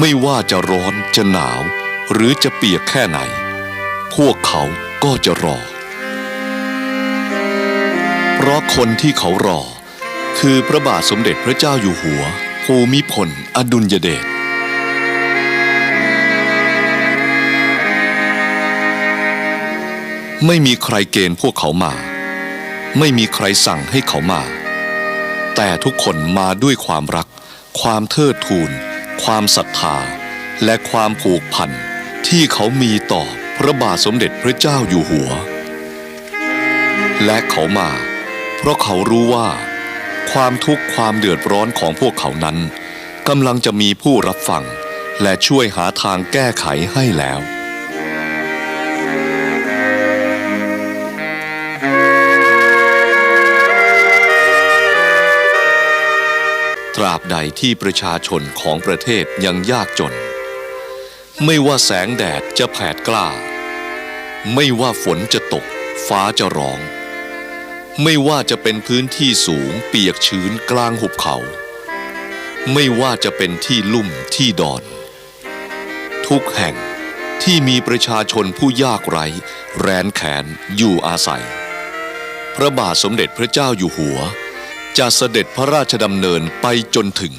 ไม่ว่าจะร้อนจะหนาว หรือจะเปียกแค่ไหน พวกเขาก็จะรอ เพราะคนที่เขารอ คือพระบาทสมเด็จพระเจ้าอยู่หัว ภูมิพล อดุลยเดชไม่มีใครเกณฑ์พวกเขามา ไม่มีใครสั่งให้เขามา แต่ทุกคนมาด้วยความรัก ความเทิดทูน ความศรัทธา และความผูกพันที่เขามีต่อพระบาทสมเด็จพระเจ้าอยู่หัว และเขามา เพราะเขารู้ว่า ความทุกข์ความเดือดร้อนของพวกเขานั้นกำลังจะมีผู้รับฟัง และช่วยหาทางแก้ไขให้แล้ว ตราบใดที่ประชาชนของประเทศยังยากจน ไม่ว่าแสงแดดจะแผดกล้า ไม่ว่าฝนจะตก ฟ้าจะร้อง ไม่ว่าจะเป็นพื้นที่สูงเปียกชื้นกลางหุบเขา ไม่ว่าจะเป็นที่ลุ่มที่ดอน ทุกแห่งที่มีประชาชนผู้ยากไร้แร้นแขนอยู่อาศัย พระบาทสมเด็จพระเจ้าอยู่หัว จะเสด็จพระราชดำเนินไปจนถึง